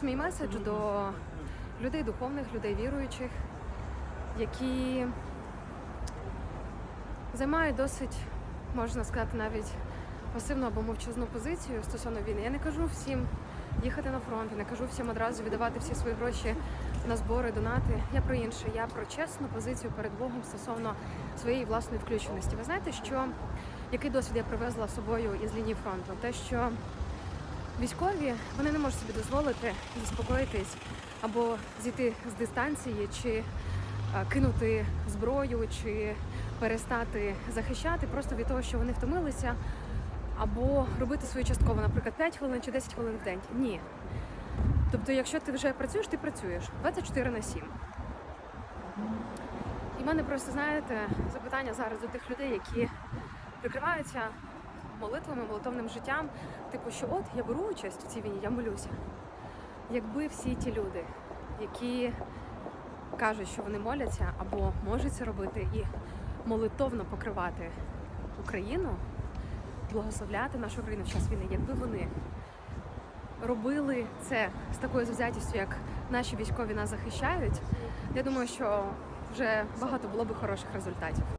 Ось мій меседж до людей духовних, людей віруючих, які займають досить, можна сказати, навіть пасивну або мовчазну позицію стосовно війни. Я не кажу всім їхати на фронт, я не кажу всім одразу віддавати всі свої гроші на збори, донати. Я про інше. Я про чесну позицію перед Богом стосовно своєї власної включеності. Ви знаєте, що який досвід я привезла з собою із лінії фронту? Те, що військові вони не можуть собі дозволити заспокоїтись або зійти з дистанції, чи кинути зброю, чи перестати захищати просто від того, що вони втомилися, або робити свою частково, наприклад, 5 хвилин чи 10 хвилин в день. Ні. Тобто, якщо ти вже працюєш, ти працюєш 24 на 7. І в мене просто, знаєте, запитання зараз до тих людей, які прикриваються молитвами, молитовним життям. Типу, що от я беру участь в цій війні, я молюся. Якби всі ті люди, які кажуть, що вони моляться або можуть це робити і молитовно покривати Україну, благословляти нашу країну в час війни, якби вони робили це з такою завзятістю, як наші військові нас захищають, я думаю, що вже багато було би хороших результатів.